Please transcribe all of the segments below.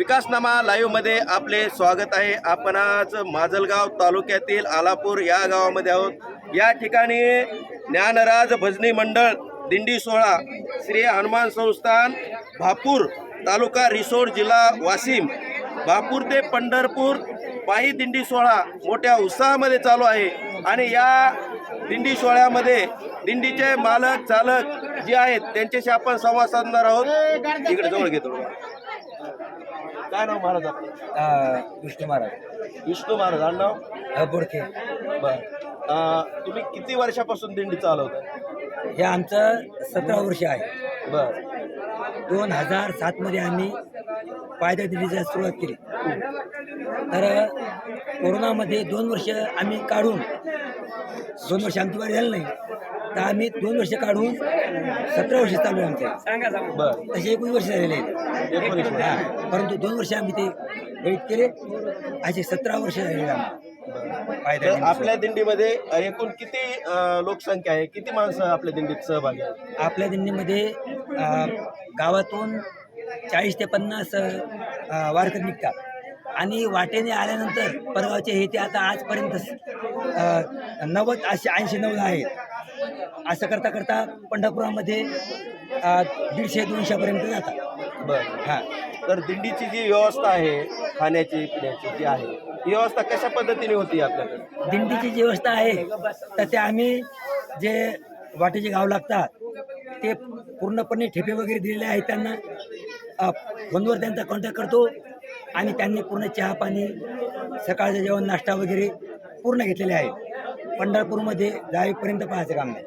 विकासनामा लाईव्हमध्ये आपले स्वागत आहे. आपण आज माजलगाव तालुक्यातील आलापूर या गावामध्ये आहोत. या ठिकाणी ज्ञानराज भजनी मंडळ दिंडी सोहळा श्री हनुमान संस्थान भापूर तालुका रिसोड जिल्हा वाशिम भापूर ते पंढरपूर पायी दिंडी सोहळा मोठ्या उत्साहामध्ये चालू आहे. आणि या दिंडी सोहळ्यामध्ये दिंडीचे मालक चालक जे आहेत त्यांच्याशी आपण संवाद साधणार आहोत. इकडे जवळ घेतो. काय नाव महाराज आपलं? विष्णू महाराज. विष्णू महाराज आडनाव अ, बोडके. बर. तुम्ही किती वर्षापासून दिंडी चालवता हे आमचं सतरा वर्ष आहे. बर. दोन हजार सातमध्ये आम्ही पायदळ दिल्लीची सुरुवात केली. तर कोरोनामध्ये दोन वर्ष आम्ही काढून दोन वर्ष आमची वारी झाली नाही. तर आम्ही दोन वर्ष काढून सतरा वर्ष चालू आमचे. बर. तसे एकवीस वर्ष झालेले आहेत. एकोणीस वर्ष. हा, परंतु दोन वर्ष आम्ही ते वेट केले. असे सतरा वर्ष झालेले आम्हाला दिंडी आपल्या दिंडीमध्ये एकूण किती लोकसंख्या आहे? किती माणसं आपल्या दिंडीत सहभागी आहेत? आपल्या दिंडीमध्ये गावातून चाळीस ते पन्नास वारकरी निघतात. आणि वाटेने आल्यानंतर परगावचे हे ते आता आजपर्यंत नव्वद असे ऐंशी नव्वद आहेत. असं करता करता पंढरपुरामध्ये दीडशे दोनशेपर्यंत जातात. बर हां. तर दिंडीची जी व्यवस्था आहे खाण्याची पिण्याची जी आहे ही व्यवस्था कशा पद्धतीने होती आपल्याकडे? दिंडीची जी व्यवस्था आहे तर ते आम्ही जे वाटेचे गाव लागतात ते पूर्णपणे ठेपे वगैरे दिलेले आहेत त्यांना. फोनवर त्यांचा कॉन्टॅक्ट करतो आणि त्यांनी पूर्ण चहा पाणी सकाळचं जेवण नाश्ता वगैरे पूर्ण घेतलेले आहे पंढरपूरमध्ये जाईपर्यंत पाहायचं काम नाही.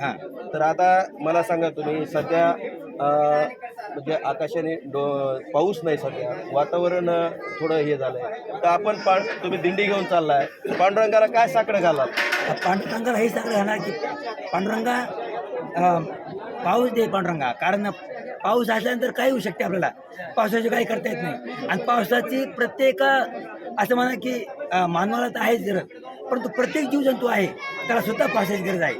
हां. तर आता मला सांगा तुम्ही सध्या म्हणजे आकाशाने डो पाऊस नाही सध्या वातावरण थोडं हे झालंय. तर आपण पा तुम्ही दिंडी घेऊन चाललाय. पांडुरंगाला काय साकडं घालाल? पांडुरंगाला हे सगळं राहणार की पांडुरंगा पाऊस दे पांडुरंगा कारण पाऊस असल्यानंतर काही होऊ शकते आपल्याला? पावसाचे काही करता येत नाही. आणि पावसाची प्रत्येक असं म्हणा की मानवाला तर आहेच गरज परंतु प्रत्येक जीवजंतू आहे त्याला सुद्धा पावसाची गरज आहे.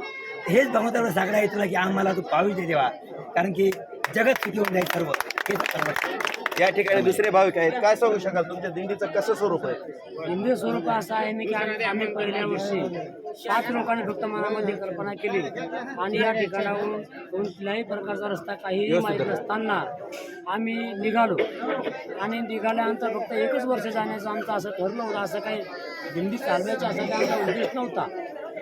हेच भगवंताला साकडं आहे तुला की आम्हाला तू पाऊस दे देवा. कारण की जगत सुखी होऊन जाईल सर्व. हेच सर्व या ठिकाणी दुसरे भाविक आहेत. काय सांगू शकाल? तुमच्या दिंडीचं कसं स्वरूप आहे? हिंदी स्वरूप असं आहे ना की आम्ही आम्ही पहिल्या वर्षी सात लोकांनी फक्त मनामध्ये कल्पना केली. आणि या ठिकाणाहून कोणत्याही प्रकारचा रस्ता काहीही माहीत नसताना आम्ही निघालो. आणि निघाल्यानंतर फक्त एकच वर्ष जाण्याचं आमचं असं ठरलं होतं. असं काही दिंडी चालवायचा असा काही उद्देश नव्हता.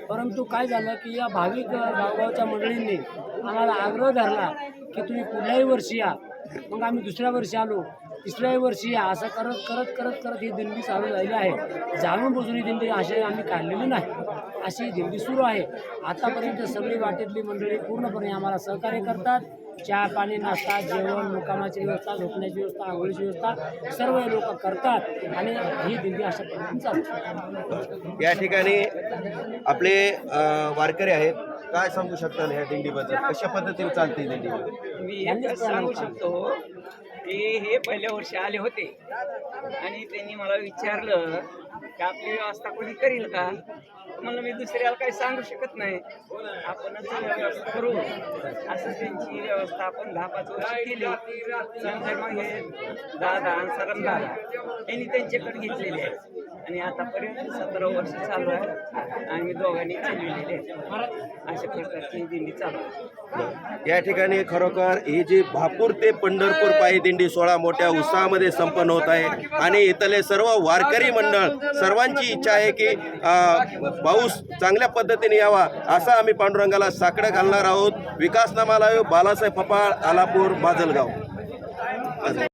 परंतु काय झालं की या भाविक गावगावच्या मंडळींनी आम्हाला आग्रह धरला की तुम्ही पुढल्याही वर्षी या. मग आम्ही दुसऱ्या वर्षी आलो. तिसऱ्याही वर्षी या. असं करत करत करत करत ही दिंडी चालू झालेली आहे. जाणून बुजून ही दिंडी अशी आम्ही काढलेली नाही. अशी दिंडी सुरू आहे. आतापर्यंत सगळी वाटेतली मंडळी पूर्णपणे आम्हाला सहकार्य करतात. चहा पाणी नाश्ता जेवण मुकामाची व्यवस्था झोपण्याची व्यवस्था आंघोळीची व्यवस्था सर्व लोक करतात आणि ही दिंडी अशा पद्धतीने चालते या ठिकाणी आपले वारकरी आहेत. काय सांगू शकता या दिंडीबद्दल? कशा पद्धतीने चालते दिंडी? मी सांगू. शकतो की हे पहिल्या वर्षी आले होते आणि त्यांनी मला विचारलं की आपली व्यवस्था कोणी करील का? म्हणलं मी दुसऱ्याला काही सांगू शकत नाही. आपणच व्यवस्था करू. असं त्यांची व्यवस्था आपण दहा पाच वर्ष केली. नंतर मग हे दादा सरम दादा यांनी त्यांच्याकडे घेतलेले आहे. आणि आतापर्यंत सतरा वर्ष चालू आहे. आम्ही दोघांनी चालविलेले आहे. अशा प्रकारची दिंडी चालू आहे. या ठिकाणी खरोखर ही जी भापूर ते पंढरपूर पायी दिंडी सोहळा मोठ्या उत्साहामध्ये संपन्न होत आहे. आणि इथले सर्व वारकरी मंडळ सर्वांची इच्छा आहे की पाऊस चांगल्या पद्धतीने यावा असा आम्ही पांडुरंगाला साकडं घालणार आहोत. विकासनामाला बालासाहेब फपाळ आलापूर बाजलगाव.